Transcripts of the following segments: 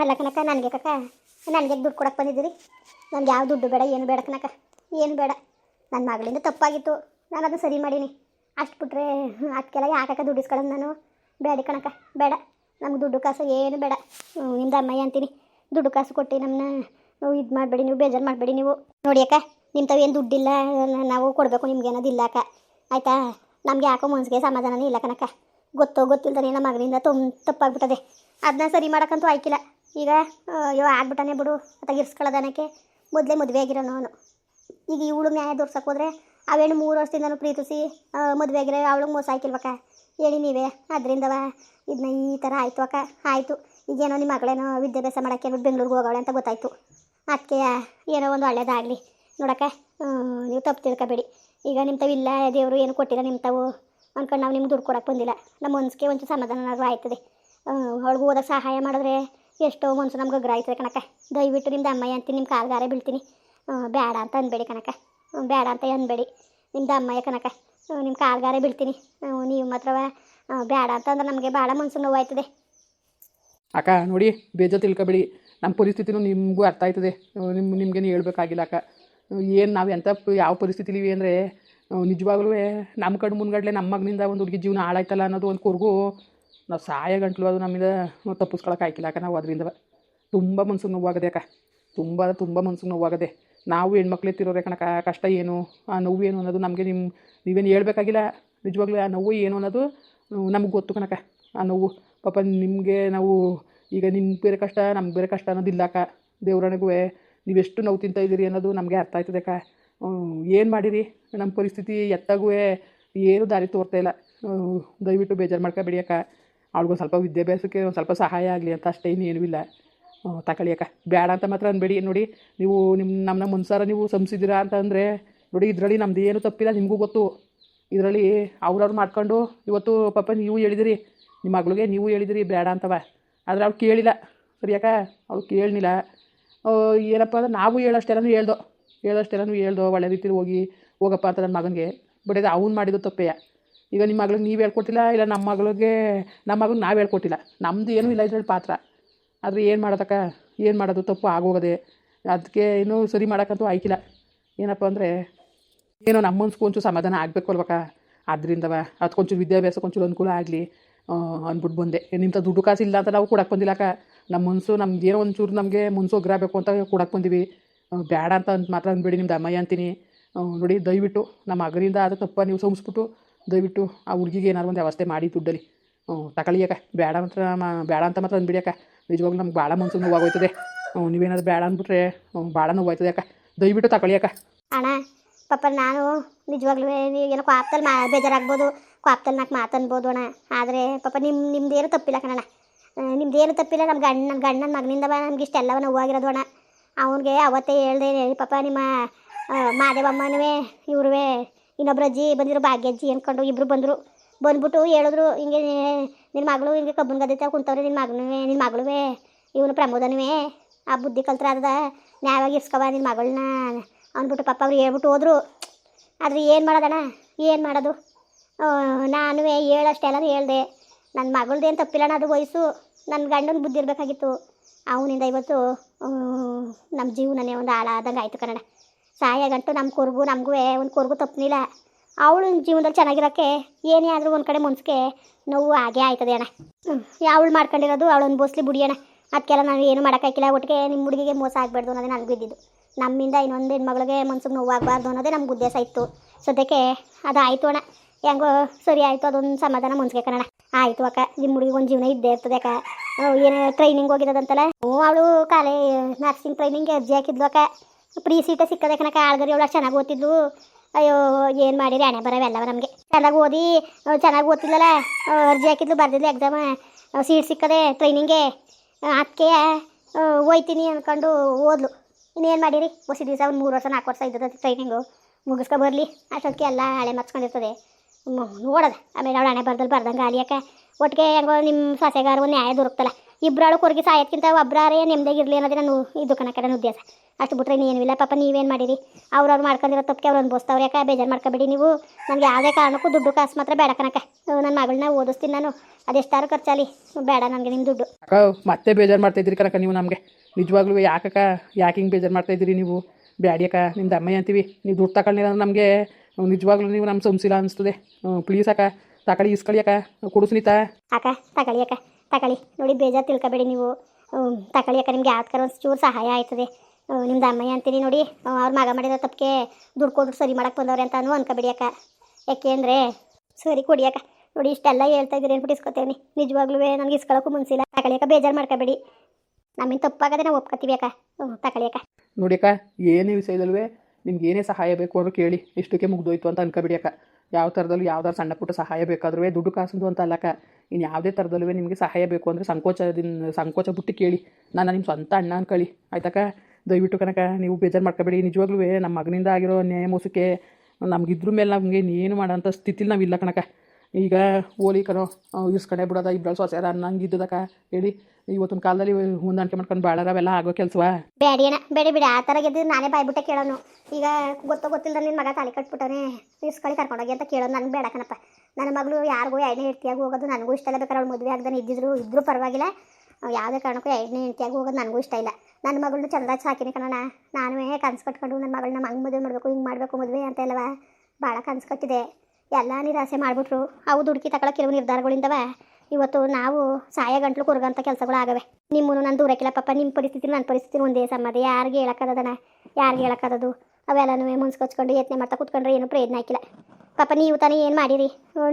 ಅಲ್ಲ ನನಗೆ ಕಕ್ಕ ನನಗೆ ದುಡ್ಡು ಕೊಡಕ್ಕೆ ಬಂದಿದ್ದೀರಿ? ನನಗೆ ಯಾವ ದುಡ್ಡು ಬೇಡ, ಏನು ಬೇಡ ಕನಕ ಏನು ಬೇಡ. ನನ್ನ ಮಗಳಿಂದ ತಪ್ಪಾಗಿತ್ತು. ನಾನು ಅದು ಸರಿ ಮಾಡೀನಿ. ಅಷ್ಟು ಬಿಟ್ರೆ ಅದಕ್ಕೆಲ್ಲ ಯಾಕಕ್ಕ ದುಡ್ಡು ಇಸ್ಕೊಳ್ಳೋದು ನಾನು? ಬೇಡ ಕಣಕ ಬೇಡ. ನಮ್ಗೆ ದುಡ್ಡು ಕಾಸು ಏನು ಬೇಡ. ನಿಮ್ದು ಅಮ್ಮಯ್ಯ ಅಂತೀನಿ. ದುಡ್ಡು ಕಾಸು ಕೊಟ್ಟು ನಮ್ಮನ್ನ ಇದು ಮಾಡಬೇಡಿ, ನೀವು ಬೇಜಾರು ಮಾಡಬೇಡಿ ನೀವು. ನೋಡಿ ಅಕ್ಕ ನಿಮ್ಮ ತಾವು ಏನು ದುಡ್ಡಿಲ್ಲ ನಾವು ಕೊಡಬೇಕು ನಿಮ್ಗೆ ಅನ್ನೋದಿಲ್ಲ ಅಕ್ಕ. ಆಯಿತಾ? ನಮಗೆ ಯಾಕೋ ಮನಸ್ಸಿಗೆ ಸಮಾಧಾನನೇ ಇಲ್ಲ ಕಣಕ್ಕ. ಗೊತ್ತೋ ಗೊತ್ತಿಲ್ದಾನೆ ನಮ್ಮ ಮಗನಿಂದ ತುಂಬ ತಪ್ಪಾಗ್ಬಿಟ್ಟದೆ. ಅದನ್ನ ಸರಿ ಮಾಡೋಕ್ಕಂತೂ ಆಯ್ಕಿಲ್ಲ. ಈಗ ಅಯ್ಯೋ, ಆಗ್ಬಿಟ್ಟಾನೆ ಬಿಡು ಅಥವಾ ಇರ್ಸ್ಕೊಳ್ಳೋದನಕ್ಕೆ ಮೊದಲೇ ಮದುವೆ ಆಗಿರೋನು ಅವನು ಈಗ ಇವಳು ನ್ಯಾಯ ತೋರ್ಸಕ್ಕೆ ಹೋದ್ರೆ ಅವೇನು ಮೂರು ವರ್ಷದಿಂದನೂ ಪ್ರೀತಿಸಿ ಮದುವೆ ಆಗಿರೋ ಅವಳಿಗೆ ಮೋಸ ಹಾಕಿಲ್ವಕ್ಕ? ಹೇಳಿ ನೀವೇ, ಅದರಿಂದವ? ಇದನ್ನ ಈ ಥರ ಆಯಿತು ಅಕ್ಕ, ಆಯಿತು. ಈಗೇನೋ ನಿಮ್ಮ ಮಗಳೇನೋ ವಿದ್ಯಾಭ್ಯಾಸ ಮಾಡೋಕ್ಕೆ ಬಿಟ್ಟು ಬೆಂಗಳೂರಿಗೆ ಹೋಗೋಳೆ ಅಂತ ಗೊತ್ತಾಯಿತು. ಅದಕ್ಕೆ ಏನೋ ಒಂದು ಒಳ್ಳೇದಾಗಲಿ. ನೋಡಕ್ಕ ನೀವು ತಪ್ಪು ತಿಳ್ಕೊಬೇಡಿ. ಈಗ ನಿಮ್ಮ ತಾವು ಇಲ್ಲ, ದೇವರು ಏನು ಕೊಟ್ಟಿಲ್ಲ ನಿಮ್ಮ ತಾವು ಅಂದ್ಕೊಂಡು ನಾವು ನಿಮ್ಗೆ ದುಡ್ಡು ಕೊಡಕ್ಕೆ ಬಂದಿಲ್ಲ. ನಮ್ಮ ಮನ್ಸಿಗೆ ಒಂಚೂರು ಸಮಾಧಾನನಾದ್ರೂ ಆಯ್ತದೆ. ಅವಳಿಗೆ ಓದೋಕೆ ಸಹಾಯ ಮಾಡಿದ್ರೆ ಎಷ್ಟೋ ಮನ್ಸು ನಮ್ಗೆ ಅಗ್ರ ಆಯ್ತದೆ ಕಣಕ್ಕ. ದಯವಿಟ್ಟು ನಿಮ್ದು ಅಮ್ಮಯ್ಯ ಅಂತೀನಿ ನಿಮ್ಮ ಕಾಲ್ಗಾರೆ ಬೀಳ್ತೀನಿ. ಬೇಡ ಅಂತ ಅನ್ಬೇಡಿ ಕಣಕ್ಕ. ಬೇಡ ಅಂತ ಅನ್ಬೇಡಿ. ನಿಮ್ದು ಅಮ್ಮಯ್ಯ ಕಣಕ್ಕ. ನಿಮ್ಮ ಕಾಲ್ಗಾರೆ ಬೀಳ್ತೀನಿ. ನೀವು ಮಾತ್ರ ಬೇಡ ಅಂತ ಅಂದ್ರೆ ನಮಗೆ ಭಾಳ ಮನ್ಸು ನೋವಾಯ್ತದೆ. ಅಕ್ಕ, ನೋಡಿ, ಬೇಜಾರು ತಿಳ್ಕೊಬೇಡಿ. ನಮ್ಮ ಪರಿಸ್ಥಿತಿನೂ ನಿಮಗೂ ಅರ್ಥ ಆಯ್ತದೆ. ನಿಮ್ಮ ನಿಮ್ಗೇನು ಹೇಳ್ಬೇಕಾಗಿಲ್ಲ ಅಕ್ಕ. ಏನು ನಾವು ಎಂಥ ಯಾವ ಪರಿಸ್ಥಿತಿಲಿವಿ ಅಂದರೆ ನಿಜವಾಗ್ಲೂ ನಮ್ಮ ಕಡೆ ಮುಂದ್ಗಡ್ಲೆ ನಮ್ಮ ಮಗನಿಂದ ಒಂದು ಹುಡುಗಿ ಜೀವನ ಹಾಳಾಯ್ತಲ್ಲ ಅನ್ನೋದು ಒಂದು ಕೊರ್ಗು. ನಾವು ಸಾಯ ಗಂಟ್ಲು ಅದು ನಮ್ಮಿಂದ ತಪ್ಪಿಸ್ಕೊಳಕ್ಕೆ ಆಯ್ಕಿಲ್ಲ. ಯಾಕೆ ನಾವು ಅದರಿಂದ ತುಂಬ ಮನ್ಸಿಗೆ ನೋವಾಗದೆ ಅಕ್ಕ. ತುಂಬ ತುಂಬ ಮನ್ಸಿಗೆ ನೋವಾಗದೆ. ನಾವು ಹೆಣ್ಮಕ್ಳು ತಿರೋರೆ ಕಣಕ ಕಷ್ಟ ಏನು, ಆ ನೋವು ಏನು ಅನ್ನೋದು ನಮಗೆ ನಿಮ್ಮ ನೀವೇನು ಹೇಳ್ಬೇಕಾಗಿಲ್ಲ. ನಿಜವಾಗ್ಲೂ ಆ ನೋವು ಏನು ಅನ್ನೋದು ನಮ್ಗೆ ಗೊತ್ತು ಕಣಕ ಆ ನೋವು, ಪಾಪ ನಿಮಗೆ ನಾವು ಈಗ ನಿಮ್ಮ ಬೇರೆ ಕಷ್ಟ ನಮ್ಗೆ ಬೇರೆ ಕಷ್ಟ ಅನ್ನೋದಿಲ್ಲ ಅಕ್ಕ. ದೇವ್ರನಿಗೂ ನೀವೆಷ್ಟು ನೋವು ತಿಂತಾ ಇದ್ದೀರಿ ಅನ್ನೋದು ನಮಗೆ ಅರ್ಥ ಆಯ್ತದೆ ಅಕ್ಕ. ಏನು ಮಾಡಿರಿ? ನಮ್ಮ ಪರಿಸ್ಥಿತಿ ಎತ್ತಾಗೂ ಏನು ದಾರಿ ತೋರ್ತಾ ಇಲ್ಲ. ದಯವಿಟ್ಟು ಬೇಜಾರು ಮಾಡ್ಕೊಬೇಡಿ ಅಕ್ಕ. ಅವ್ಳಿಗೊಂದು ಸ್ವಲ್ಪ ವಿದ್ಯಾಭ್ಯಾಸಕ್ಕೆ ಒಂದು ಸ್ವಲ್ಪ ಸಹಾಯ ಆಗಲಿ ಅಂತ ಅಷ್ಟೇ ಇನ್ನೇನೂ ಇಲ್ಲ. ತಗೊಳ್ಳಿ ಬೇಡ ಅಂತ ಮಾತ್ರ ಅನ್ಬೇಡಿ. ನೋಡಿ, ನೀವು ನಿಮ್ಮ ನಮ್ಮನ್ನ ಮುನ್ಸಾರ ನೀವು ಸಂಸಿದ್ದೀರಾ ಅಂತ ಅಂದರೆ, ನೋಡಿ, ಇದರಲ್ಲಿ ನಮ್ದು ಏನು ತಪ್ಪಿಲ್ಲ, ನಿಮಗೂ ಗೊತ್ತು. ಇದರಲ್ಲಿ ಅವ್ರವ್ರು ಮಾಡ್ಕೊಂಡು ಇವತ್ತು ಪಾಪ ನೀವು ಹೇಳಿದಿರಿ. ನಿಮ್ಮ ಮಗಳಿಗೆ ನೀವು ಹೇಳಿದಿರಿ, ಬೇಡ ಅಂತವ. ಆದರೆ ಅವ್ಳು ಕೇಳಿಲ್ಲ. ಸರಿಯಾಕ ಅವ್ಳು ಕೇಳಲಿಲ್ಲ ಏನಪ್ಪ ಅಂದ್ರೆ ನಾವು ಹೇಳೋಷ್ಟೆಲ್ಲನೂ ಹೇಳ್ದೋ ಹೇಳೋಷ್ಟೆಲ್ಲನೂ ಹೇಳ್ದೋ, ಒಳ್ಳೆ ರೀತಿಲಿ ಹೋಗಿ, ಹೋಗಪ್ಪ ಅಂತ ನನ್ನ ಮಗನಿಗೆ. ಬಟ್ ಇದು ಅವ್ನು ಮಾಡಿದ್ದು ತಪ್ಪೆಯ. ಈಗ ನಿಮ್ಮ ಮಗಳಿಗೆ ನೀವು ಹೇಳ್ಕೊಟ್ಟಿಲ್ಲ, ಇಲ್ಲ ನಮ್ಮ ಮಗಳಿಗೆ ನಮ್ಮ ಮಗಳಿಗೆ ನಾವು ಹೇಳ್ಕೊಟ್ಟಿಲ್ಲ. ನಮ್ಮದು ಏನೂ ಇಲ್ಲ ಇದ್ರಲ್ಲಿ ಪಾತ್ರ. ಆದರೆ ಏನು ಮಾಡೋದಕ್ಕ? ಏನು ಮಾಡೋದು? ತಪ್ಪು ಆಗೋಗದೆ. ಅದಕ್ಕೆ ಇನ್ನೂ ಸರಿ ಮಾಡೋಕ್ಕಂತೂ ಆಯ್ಕಿಲ್ಲ. ಏನಪ್ಪ ಅಂದರೆ, ಏನೋ ನಮ್ಮ ಮನ್ಸಿಗೆ ಒಂಚೂರು ಸಮಾಧಾನ ಆಗಬೇಕು ಅಲ್ವಕ್ಕ? ಅದರಿಂದವ ಅದಕ್ಕೊಂಚೂರು ವಿದ್ಯಾಭ್ಯಾಸಕ್ಕೊಂಚೂರು ಅನುಕೂಲ ಆಗಲಿ ಅಂದ್ಬಿಟ್ಟು ಬಂದೆ. ನಿಂತ ದುಡ್ಡು ಕಾಸು ಇಲ್ಲ ಅಂತ ನಾವು ಕೊಡಕ್ಕೆ ಬಂದಿಲ್ಲಕ್ಕ? ನಮ್ಮ ಮನಸ್ಸು ನಮ್ಗೆ ಏನೋ ಒಂಚೂರು ನಮಗೆ ಮನಸ್ಸು ಒಗ್ರಾಬೇಕು ಅಂತ ಕೊಡಕ್ಕೆ ಬಂದೀವಿ. ಬೇಡ ಅಂತ ಅಂತ ಮಾತ್ರ ಅಂದ್ಬಿಡಿ ನಿಮ್ದು ಅಮ್ಮಯ್ಯ ಅಂತೀನಿ. ನೋಡಿ ದಯವಿಟ್ಟು ನಮ್ಮ ಮಗನಿಂದ ಅದು ತಪ್ಪ ನೀವು ಸಂಸ್ಬಿಟ್ಟು ದಯವಿಟ್ಟು ಆ ಹುಡುಗಿಗೆ ಏನಾರು ಒಂದು ವ್ಯವಸ್ಥೆ ಮಾಡಿ ದುಡ್ಡಲ್ಲಿ. ಹ್ಞೂ ಬೇಡ ಅಂತ ಬೇಡ ಅಂತ ಮಾತ್ರ ಅಂದ್ಬಿಡಿ ಅಕ್ಕ. ನಿಜವಾಗ್ಲೂ ನಮ್ಗೆ ಭಾಳ ಮನ್ಸು ನೋವಾಗೋಯ್ತದೆ. ಹ್ಞೂ, ನೀವೇನಾದ್ರು ಬೇಡ ಅಂದ್ಬಿಟ್ರೆ ಭಾಳ ನೋವಾಯ್ತದೆ ಅಕ್ಕ. ದಯವಿಟ್ಟು ತಗೊಳ್ಳಿ ಅಣ್ಣ, ಪಾಪ ನಾನು ನಿಜವಾಗ್ಲೂ ಏನೋ ಕ್ವಾಪ್ತಲ್ಲಿ ಮಾ, ಬೇಜಾರಾಗ್ಬೋದು. ಕ್ವಾಪ್ತಲ್ಲಿ ನಾಲ್ಕು ಮಾತನ್ಬೋದು ಅಣ್ಣ. ಆದರೆ ಪಾಪ ನಿಮ್ಮ ನಿಮ್ದೇನು ತಪ್ಪಿಲ್ಲ ಕಣಣ್ಣ. ನಿಮ್ದೇನು ತಪ್ಪಿಲ್ಲ. ನಮ್ಮ ಗಂಡ ನಮ್ಮ ಗಂಡನ ಮಗನಿಂದ ನಮ್ಗೆ ಇಷ್ಟೆಲ್ಲವ ನೋವಾಗಿರೋದು ಅಣ್ಣ. ಅವನಿಗೆ ಅವತ್ತೇ ಹೇಳ್ದೆ, ಪಾಪ ನಿಮ್ಮ ಮಾದೇವಮ್ಮನೂ ಇವ್ರುವೆ ಇನ್ನೊಬ್ರು ಅಜ್ಜಿ ಬಂದಿರೋ ಭಾಗ್ಯಜ್ಜಿ ಅಂದ್ಕೊಂಡು ಇಬ್ಬರು ಬಂದರು. ಬಂದ್ಬಿಟ್ಟು ಹೇಳಿದ್ರು, ಹಿಂಗೆ ನಿನ್ನ ಮಗಳು ಹಿಂಗೆ ಕಬ್ಬನ್ ಗದ್ದೆ ಕುಂತವ್ರೆ ನಿನ್ನ ಮಗನುವೆ ನಿನ್ನ ಮಗಳುವೆ, ಇವನು ಪ್ರಮೋದನುವೆ, ಆ ಬುದ್ಧಿ ಕಲ್ತ್ರ ಅದ ನ್ಯಾಯವಾಗಿ ಇರ್ಸ್ಕವ ನಿನ್ನ ಮಗಳನ್ನ ಅಂದ್ಬಿಟ್ಟು ಪಾಪ ಅವ್ರು ಹೇಳ್ಬಿಟ್ಟು ಹೋದ್ರು. ಆದರೆ ಏನು ಮಾಡೋದಣ್ಣ, ಏನು ಮಾಡೋದು? ನಾನು ಹೇಳೋಷ್ಟೆಲ್ಲ ಹೇಳ್ದೆ ನನ್ನ ಮಗಳ್ದೇನು ತಪ್ಪಿಲ್ಲಣ್ಣ, ಅದು ವಯಸ್ಸು ನನ್ನ ಗಂಡನ ಬುದ್ಧಿ ಇರಬೇಕಾಗಿತ್ತು. ಅವನಿಂದ ಇವತ್ತು ನಮ್ಮ ಜೀವನನೇ ಒಂದು ಹಾಳಾದಂಗೆ ಆಯಿತು ಕನ್ನಡ ಸಾಯ ಗಂಟು ನಮ್ಮ ಕೂರ್ಗು ನಮಗೂ ಒಂದು ಕೂರ್ಗು ತಪ್ಪನಿಲ್ಲ ಅವಳು ಜೀವನದಲ್ಲಿ ಚೆನ್ನಾಗಿರೋಕ್ಕೆ ಏನೇ ಆದರೂ ಒಂದು ಕಡೆ ಮುನ್ಸ್ಕೆ ನೋವು ಹಾಗೇ ಆಯ್ತದೆ ಅಣ್ಣ. ಅವಳು ಮಾಡ್ಕೊಂಡಿರೋದು ಅವಳು ಒಂದು ಬಿಡಿ ಅಣ್ಣ. ಅದಕ್ಕೆಲ್ಲ ನಾವು ಏನು ಮಾಡೋಕ್ಕಾಗಿಲ್ಲ ಒಟ್ಟಿಗೆ ನಿಮ್ಮ ಹುಡುಗಿಗೆ ಮೋಸ ಆಗಬಾರ್ದು ಅನ್ನೋದೇ ನನಗೆ ಬಿದ್ದಿದ್ದು. ನಮ್ಮಿಂದ ಇನ್ನೊಂದು ಹೆಣ್ಮಗಳಿಗೆ ಮನ್ಸಿಗೆ ನೋವಾಗಬಾರ್ದು ಅನ್ನೋದೇ ನಮ್ಗೆ ಉದ್ದೇಶ ಇತ್ತು. ಸದ್ಯಕ್ಕೆ ಅದು ಆಯಿತು ಅಣ್ಣ. ಹೆಂಗೋ ಸರಿ ಆಯಿತು, ಅದೊಂದು ಸಮಾಧಾನ ಮುನ್ಸ್ಗೆ ಕಣ ಆಯಿತು ಅಕ್ಕ ನಿಮ್ಮ ಹುಡುಗಿಗೆ ಒಂದು ಜೀವನ ಇದ್ದೇ ಇರ್ತದೆ ಅಕ್ಕ. ಏನು ಟ್ರೈನಿಂಗ್ ಹೋಗಿರೋದಂತಲ್ಲ ಹ್ಞೂ ಅವಳು ಕಾಲೇ ನರ್ಸಿಂಗ್ ಟ್ರೈನಿಂಗ್ ಅರ್ಜಿ ಹಾಕಿದ್ಲು ಅಕ್ಕ. ಫ್ರೀ ಸೀಟೇ ಸಿಕ್ಕದೆ ಕಣಕ ಆಳ್ಗರಿ ಅವಳು ಚೆನ್ನಾಗಿ ಓದ್ತಿದ್ಲು. ಅಯ್ಯೋ, ಏನು ಮಾಡಿರಿ ಹಣೆ ಬರವೆಲ್ಲವ ನಮಗೆ. ಚೆನ್ನಾಗಿ ಓದಿ ಚೆನ್ನಾಗಿ ಓದ್ತಿದ್ಲಲ್ಲ ಅರ್ಜಿ ಹಾಕಿದ್ಲು, ಬರ್ದಿದ್ಲು ಎಕ್ಸಾಮ ಸೀಟ್ ಸಿಕ್ಕದೆ ಟ್ರೈನಿಂಗೆ ಅದಕ್ಕೆ ಹೋಯ್ತೀನಿ ಅಂದ್ಕೊಂಡು ಓದ್ಲು. ಇನ್ನೇನು ಮಾಡಿರಿ? ಹೊಸ ದಿವಸ ಒಂದು ಮೂರು ವರ್ಷ, ನಾಲ್ಕು ವರ್ಷ ಇದ್ದದ ಟ್ರೈನಿಂಗು ಮುಗಿಸ್ಕೊ ಬರಲಿ. ಅಷ್ಟೊತ್ತಿಗೆ ಎಲ್ಲ ಹಳೆ ಮರ್ಚ್ಕೊಂಡಿರ್ತದೆ. ನೋಡೋದು. ಆಮೇಲೆ ಅವಳು ಹಣೆ ಬರ್ದಲ್ಲಿ ಬರ್ದಂಗೆ ಆಲಿಯಕ್ಕ ಒಟ್ಟಿಗೆ ಹೆಂಗೋ ನಿಮ್ಮ ಸೊಸೆಗಾರ ನ್ಯಾಯ ದೊರಕ್ತಲ್ಲ. ಇಬ್ಬರಾಳು ಕೊರಗಿ ಸಾಯೋದ್ಕಿಂತ ಒಬ್ಬರೇ ನೆಮ್ಮದಿಯಾಗಿರಲಿ ಅನ್ನೋದೇ ನಾನು ಇದು ಕಣಕ ನನ್ನ ಉದ್ದೇಶ. ಅಷ್ಟು ಬಿಟ್ರೆ ಇನ್ನೇನು ಇಲ್ಲ ಪಾಪ ನೀವೇನು ಮಾಡಿರಿ? ಅವ್ರವ್ರು ಮಾಡ್ಕೊಂಡಿರೋ ತಪ್ಪಿಗೆ ಅವ್ರು ಅನ್ಬೋಸ್ತವ್ರು ಯಾಕೆ? ಬೇಜಾರು ಮಾಡ್ಕೊಬೇಡಿ ನೀವು. ನನಗೆ ಯಾವುದೇ ಕಾರಣಕ್ಕೂ ದುಡ್ಡು ಕಾಸು ಮಾತ್ರ ಬೇಡ ಕಣಕ ನನ್ನ ಮಗಳನ್ನ ಓದಿಸ್ತೀನಿ ನಾನು. ಅದೆಷ್ಟಾರು ಖರ್ಚಾಲಿ? ಬೇಡ ನನಗೆ ನಿಮ್ಮ ದುಡ್ಡು. ಅಕ್ಕ ಮತ್ತೆ ಬೇಜಾರು ಮಾಡ್ತಾಯಿದ್ದೀರಿ ಕನಕ ನೀವು ನಮಗೆ. ನಿಜವಾಗ್ಲೂ ಯಾಕಕ್ಕ ಯಾಕೆ ಹಿಂಗೆ ಬೇಜಾರು ಮಾಡ್ತಾಯಿದ್ದೀರಿ ನೀವು? ಬ್ಯಾಡಿ ಅಕ್ಕ ನಿಮ್ದು ಅಮ್ಮಯ್ಯ ಅಂತೀವಿ. ನೀವು ದುಡ್ಡು ತಗೊಳ್ಳಿಲ್ಲ ನಮಗೆ ನಿಜವಾಗ್ಲೂ ನೀವು ನಮ್ಮ ಸಂಸಿಲ್ಲ ಅನಿಸ್ತದೆ. ಪ್ಲೀಸ್ ಅಕ್ಕ ತಗೊಳ್ಳಿ ಇಸ್ಕೊಳ್ಳಿ ಅಕ್ಕ. ಕೊಡು ಸುನೀತಾ ಅಕ್ಕ ತಗೊಳ್ಳಿ ಅಕ್ಕ. ತಗೊಳ್ಳಿ. ನೋಡಿ, ಬೇಜಾರು ತಿಳ್ಕೊಬೇಡಿ ನೀವು. ತಗೊಳ್ಳಿ ಅಕ್ಕ, ನಿಮ್ಗೆ ಯಾವ್ದು ಒಂದು ಚೂರು ಸಹಾಯ ಆಯ್ತದೆ. ನಿಮ್ದು ಅಮ್ಮಯ್ಯ ಅಂತೀನಿ ನೋಡಿ. ಅವ್ರ ಮಗ ಮಾಡಿದ ತಪ್ಪಕ್ಕೆ ದುಡ್ಡು ಕೊಟ್ಟು ಸರಿ ಮಾಡಕ್ಕೆ ಬಂದವ್ರೆ ಅಂತ ಅನ್ಕೊಬೇಡಿ ಅಕ್ಕ. ಯಾಕೆ ಅಂದರೆ, ಸರಿ ಕೊಡಿ ಅಕ್ಕ. ನೋಡಿ, ಇಷ್ಟೆಲ್ಲ ಹೇಳ್ತಾ ಇದ್ದೀರಿ ಅಂದ್ಬಿಟ್ಟು ಇಸ್ಕೊತೇನೆ ನಿಜವಾಗ್ಲೂ ನನಗೆ ಇಸ್ಕೊಳ್ಳೋಕ್ಕೂ ಮುನ್ಸಿಲ್ಲ. ತಗೊಳ್ಳಿ ಅಕ್ಕ, ಬೇಜಾರು ಮಾಡ್ಕೊಬೇಡಿ. ನಮ್ಮಿಂದ ತಪ್ಪಾಗದೆ ನಾವು ಒಪ್ಕೊತೀವಿ ಅಕ್ಕ. ಹ್ಞೂ ತಗೊಳ್ಳಿ ಅಕ್ಕ. ನೋಡಿ ಅಕ್ಕ, ಏನೇ ವಿಷಯದಲ್ವೇ ನಿಮ್ಗೆ ಏನೇ ಸಹಾಯ ಬೇಕು ಅಂದ್ರೂ ಕೇಳಿ. ಇಷ್ಟಕ್ಕೆ ಮುಗ್ದೋಯ್ತು ಅಂತ ಅನ್ಕೊಬಿಡಿ ಅಕ್ಕ. ಯಾವ ಥರದಲ್ಲೂ ಯಾವ್ದಾರು ಸಣ್ಣ ಪುಟ್ಟ ಸಹಾಯ ಬೇಕಾದ್ರೂ ದುಡ್ಡು ಕಾಸಂದು ಅಂತ ಅಲ್ಲಕ ಇನ್ನು ಯಾವುದೇ ಥರದಲ್ಲೂ ನಿಮಗೆ ಸಹಾಯ ಬೇಕು ಅಂದರೆ ಸಂಕೋಚದಿಂದ, ಸಂಕೋಚ ಬಿಟ್ಟು ಕೇಳಿ. ನಾನು ನಿಮ್ಮ ಸ್ವಂತ ಅಣ್ಣ ಅನ್ಕೊಳ್ಳಿ. ಆಯ್ತಕ್ಕ? ದಯವಿಟ್ಟು ಕನಕ ನೀವು ಬೇಜಾರು ಮಾಡ್ಕೋಬೇಡಿ. ನಿಜವಾಗ್ಲೂ ನಮ್ಮ ಮಗನಿಂದ ಆಗಿರೋ ನ್ಯಾಯ ಮೋಸಕ್ಕೆ ನಮಗಿದ್ರ ಮೇಲೆ ನಮಗೆ ಏನು ಮಾಡೋಂಥ ಸ್ಥಿತಿಲಿ ನಾವಿಲ್ಲ ಕಣಕ ಈಗ ಓಲಿ ಕನೋ ಇಸ್ಕಡೆ ಬಿಡೋದ ಅದ ಅನ್ನಂಗೆ ಇದ್ದದಕ್ಕ ಹೇಳಿ. ಇವತ್ತಿನ ಕಾಲದಲ್ಲಿ ಹೊಂದಾಣಿಕೆ ಮಾಡ್ಕೊಂಡು ಬಾಳಾರ ಅವೆಲ್ಲ ಆಗೋ ಕೆಲಸವಾ? ಬೇಡಿ ಅಣ್ಣ, ಬೇಡಿ ಬಿಡಿ, ಆ ಥರ ಗೆದ್ದು ನಾನೇ ಬಾಯ್ಬಿಟ್ಟೆ ಕೇಳೋನು. ಈಗ ಗೊತ್ತೋ ಗೊತ್ತಿಲ್ಲ ನಿನ್ನ ಮಗ ತಾಲಿ ಕಟ್ಬಿಟ್ಟವನೇ ಕರ್ಕೊಂಡು ಕರ್ಕೊಂಡೋಗಿ ಅಂತ ಕೇಳೋನು ನನಗೆ ಬೇಡ ಕಣಪ್ಪ. ನನ್ನ ಮಗಳು ಯಾರಿಗೂ ಎರಡನೇ ಹೆಂಡತಿಯಾಗಿ ಹೋಗೋದು ನನಗೂ ಇಷ್ಟ ಇಲ್ಲ ಬೇಕಾದ್ರೆ ಅವ್ಳು ಮದುವೆ ಆಗದಾನೆ ಇದ್ದಿದ್ರು, ಇದ್ರೂ ಪರವಾಗಿಲ್ಲ. ಯಾವುದೇ ಕಾರಣಕ್ಕೂ ಎರಡನೇ ಹೆಂಡತಿಯಾಗಿ ಹೋಗೋದು ನನಗೂ ಇಷ್ಟ ಇಲ್ಲ. ನನ್ನ ಮಗಳನ್ನ ಚಂದ ಸಾಕಿನಿ ಕಣಣ್ಣ ನಾನು ಕನ್ಸು ಕಟ್ಕೊಂಡು ನನ್ನ ಮಗಳನ್ನ ಹಂಗೆ ಮದುವೆ ಮಾಡಬೇಕು, ಹಿಂಗೆ ಮಾಡಬೇಕು ಮದುವೆ ಅಂತ ಇಲ್ಲವಾ ಭಾಳ ಕನ್ಸು ಕಟ್ಟಿದೆ. ಎಲ್ಲ ನಿರಾಸೆ ಮಾಡಿಬಿಟ್ರು. ಅವು ದುಡುಕಿ ತಗೊಳ್ಳೋ ಕೆಲವು ನಿರ್ಧಾರಗಳಿಂದವ. ಇವತ್ತು ನಾವು ಸಾಯ ಗಂಟ್ಲು ಕೊರಗಂಥ ಕೆಲಸಗಳು ಆಗವೆ. ನಿಮ್ಮನ್ನು ನಾನು ದೂರಕ್ಕಿಲ್ಲ ಪಾಪ ನಿಮ್ಮ ಪರಿಸ್ಥಿತಿ ನನ್ನ ಪರಿಸ್ಥಿತಿ ಒಂದೇ ಸಮ್ಮದೆ ಯಾರಿಗೆ ಹೇಳಕ್ಕದನ ಯಾರಿಗೆ ಹೇಳಕ್ಕದದು? ಅವೆಲ್ಲನೂ ಮುನ್ಸ್ಕೊಚ್ಕೊಂಡು ಯತ್ನೆ ಮಾಡ್ತಾ ಕೂತ್ಕೊಂಡ್ರೆ ಏನು ಪ್ರಯೋಜನ ಹಾಕಿಲ್ಲ ಪಾಪ, ನೀವು ತಾನೇ ಏನು ಮಾಡಿರಿ?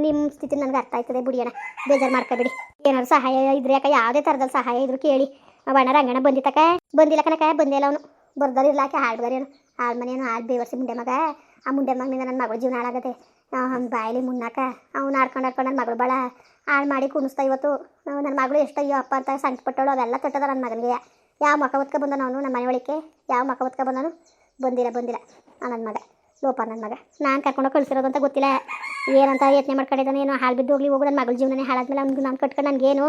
ನಿಮ್ಮ ಸ್ಥಿತಿ ನನಗೆ ಅರ್ಥ ಆಯ್ತದೆ ಬಿಡಿಯಣ ಬೇಜಾರು ಮಾಡ್ಕೋಬೇಡಿ. ಏನಾದ್ರು ಸಹಾಯ ಇದ್ರೆ ಯಾಕೆ, ಯಾವುದೇ ಥರದಲ್ಲಿ ಸಹಾಯ ಇದ್ರು ಕೇಳಿ. ಬಣ್ಣ ರಂಗಣ ಬಂದಿತ್ತಕ ಬಂದಿಲ್ಲ ಕನಕ ಬಂದಿಲ್ಲ ಅವನು. ಬರ್ದಾರ ಇರ್ಲಾಕೆ ಹಾಡ್ಬಾರೇನು ಹಾಳು ಮನೇನು, ಹಾಳು ಬೇವರ್ಸಿ ಮುಂಡೆ ಮಗ. ಆ ಮುಂಡೆ ಮಗನಿಂದ ನನ್ನ ಮಗಳ ಜೀವನ ಹಾಳಾಗತ್ತೆ ಅವ್ನ ಬಾಯಲ್ಲಿ ಮುನ್ನಾಕ ಅವ್ನು ಆಡ್ಕೊಂಡು ಆಡ್ಕೊಂಡು ನನ್ನ ಮಗಳು ಭಾಳ ಹಾಳು ಮಾಡಿ ಕುಣಿಸ್ತಾ ಇವತ್ತು. ನನ್ನ ಮಗಳು ಎಷ್ಟು ಅಯ್ಯೋ ಅಪ್ಪ ಅಂತ ಸಂಕಟಪಟ್ಟವಳು ಅವೆಲ್ಲ ತೊಟ್ಟದ ನನ್ನ ಮಗನಿಗೆ. ಯಾವ ಮಕ ಒತ್ಕೊ ಬಂದನು ಅವನು ನಮ್ಮ ಮನೆ ಒಳಕ್ಕೆ? ಯಾವ ಮಕ ಒತ್ಕೊ ಬಂದನು ಬಂದಿಲ್ಲ ಬಂದಿಲ್ಲ. ನನ್ನ ಮಗ. ಲೋಪ ನನ್ನ ಮಗ. ನಾನು ಕರ್ಕೊಂಡು ಕಳ್ಸಿರೋದು ಅಂತ ಗೊತ್ತಿಲ್ಲ. ಏನಂತ ಯತ್ನೆ ಮಾಡ್ಕೊಂಡಿದ್ದಾನೆ, ಏನೋ ಹಾಳು ಬಿದ್ದು ಹೋಗ್ಲಿ, ಹೋಗು ನನ್ನ ಮಗಳ ಜೀವನನೇ ಹಾಳಾದ್ಮೇಲೆ ಅವ್ನಿಗೆ ನಾನು ಕಟ್ಕೊಂಡು ನನಗೇನು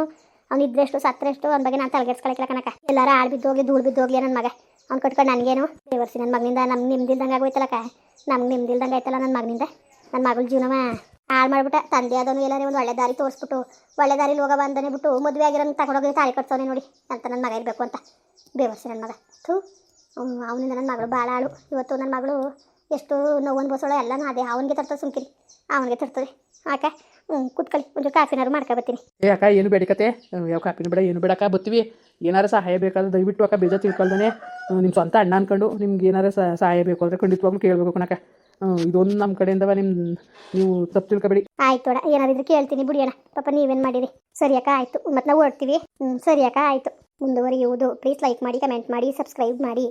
ಅವ್ನು ಇದ್ರೆಷ್ಟು ಸತ್ತರೆಷ್ಟು ಅವ್ನ ಬಗ್ಗೆ ನಾನು ತಲೆಗೆಡ್ಸ್ಕೊಳಕಿಲ್ಲ ಕನಕ ಎಲ್ಲರೂ ಹಾಳು ಬಿದ್ದು ಹೋಗಿ ಧೂಳು ಬಿದ್ದು ಹೋಗ್ಲಿ ನನ್ನ ಮಗ. ಅವ್ನು ಕಟ್ಕೊಂಡು ನನಗೇನು? ದೇವರ್ಸಿ ನನ್ನ ಮಗನಿಂದ ನಮ್ಗೆ ನಿಮ್ದಿಲ್ದಂಗೆ ಆಗೋಯ್ತಲ್ಲಕ್ಕ ನಮ್ಗೆ ನಿಮ್ದಿಲ್ದಂಗೆ ಆಯ್ತಲ್ಲ ನನ್ನ ಮಗನಿಂದ. ನನ್ನ ಮಗಳ ಜೀವನವ. ಹಾಳು ಮಾಡ್ಬಿಟ್ಟ. ತಂದೆ ಅದನ್ನು ಎಲ್ಲಾರೇ ಒಂದು ಒಳ್ಳೆ ದಾರಿ ತೋರಿಸ್ಬಿಟ್ಟು, ಒಳ್ಳೆ ದಾರಿಲಿ ಹೋಗವ ಬಂದನೆ ಬಿಟ್ಟು ಮದುವೆ ಆಗಿರೋನ್ ತಗೊಂಡೋಗಿ ತಾಳಿ ಕಟ್ಸೋನೆ ನೋಡಿ. ಅಂತ ನನ್ನ ಮಗ ಇರಬೇಕು ಅಂತ. ಬೇವರ್ಸಿ ನನ್ನ ಮಗ. ಥೂ ಅವನಿಂದ ನನ್ನ ಮಗಳು ಭಾಳ ಆಳು ಇವತ್ತು ನನ್ನ ಮಗಳು ಎಷ್ಟು ನೋವು ಬಸಳ ಎಲ್ಲನೂ ಅದೇ. ಅವನಿಗೆ ತರ್ತದೆ ಸುಮ್ಕಿರಿ. ಅವನಿಗೆ ತರ್ತದೆ. ಆಕ ಹ್ಞೂ ಕುತ್ಕೊಳ್ಳಿ ಒಂದು ಕಾಫಿನಾರು ಮಾಡ್ಕೊಬತ್ತೀನಿ ಏ, ಅಕ್ಕ, ಏನು ಬೇಡಿಕತೆ ಯಾವ ಕಾಪಿನ ಬೇಡ, ಏನು ಬೇಡಕ್ಕ ಬತ್ತೀವಿ ಏನಾರು ಸಹಾಯ ಬೇಕಾದ್ರೆ ದಯವಿಟ್ಟು ಅಕ್ಕ ಬೇಜ ತಿಳ್ಕೊಳ್ದಾನೆ. ನಿಮ್ಮ ಸ್ವಂತ ಅಣ್ಣ ಅನ್ಕೊಂಡು ನಿಮ್ಗೆ ಏನಾರು ಸಹಾಯ ಬೇಕು ಅಂದರೆ ಖಂಡಿತವಾಗ್ಲೂ ಕೇಳಬೇಕು ಕಣಕ್ಕ. ಇದೊಂದು ನಮ್ಮ ಕಡೆಯಿಂದ ನಿಮ್ಮ ನೀವು ತಪ್ಪು ತಿಳ್ಕೊಬೇಡಿ. ಆಯ್ತು ಅಣ್ಣ ಏನಾರಿದ್ರೆ ಕೇಳ್ತೀನಿ, ಬಿಡಿ ಅಣ್ಣ. ಪಾಪ ನೀವೇನು ಮಾಡಿರಿ? ಸರಿ ಆಯಿತು. ಮತ್ತು ನಾವು ಓಡ್ತೀವಿ ಹ್ಞೂ ಸರಿ ಅಕ್ಕ, ಆಯಿತು. ಮುಂದುವರಿಯುವುದು. ಪ್ಲೀಸ್ ಲೈಕ್ ಮಾಡಿ ಕಮೆಂಟ್ ಮಾಡಿ ಸಬ್ಸ್ಕ್ರೈಬ್ ಮಾಡಿ.